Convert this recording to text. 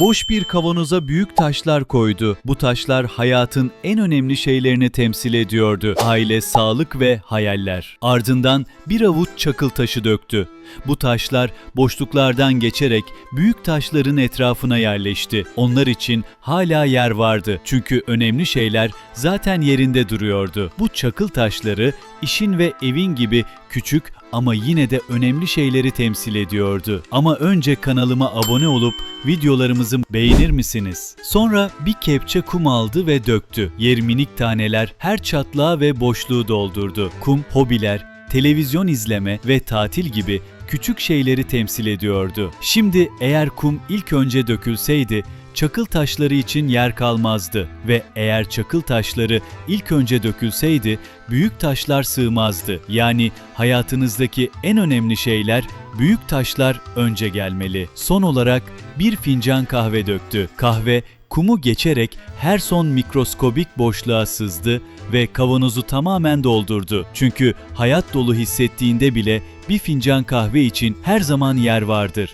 Boş bir kavanoza büyük taşlar koydu. Bu taşlar hayatın en önemli şeylerini temsil ediyordu. Aile, sağlık ve hayaller. Ardından bir avuç çakıl taşı döktü. Bu taşlar boşluklardan geçerek büyük taşların etrafına yerleşti. Onlar için hala yer vardı. Çünkü önemli şeyler zaten yerinde duruyordu. Bu çakıl taşları işin ve evin gibi küçük ama yine de önemli şeyleri temsil ediyordu. Ama önce kanalıma abone olup videolarımızı beğenir misiniz? Sonra bir kepçe kum aldı ve döktü. Yer minik taneler her çatlağı ve boşluğu doldurdu. Kum hobiler, televizyon izleme ve tatil gibi küçük şeyleri temsil ediyordu. Şimdi eğer kum ilk önce dökülseydi çakıl taşları için yer kalmazdı ve eğer çakıl taşları ilk önce dökülseydi büyük taşlar sığmazdı. Yani hayatınızdaki en önemli şeyler büyük taşlar önce gelmeli. Son olarak bir fincan kahve döktü. Kahve kumu geçerek her son mikroskobik boşluğa sızdı ve kavanozu tamamen doldurdu. Çünkü hayat dolu hissettiğinde bile bir fincan kahve için her zaman yer vardır.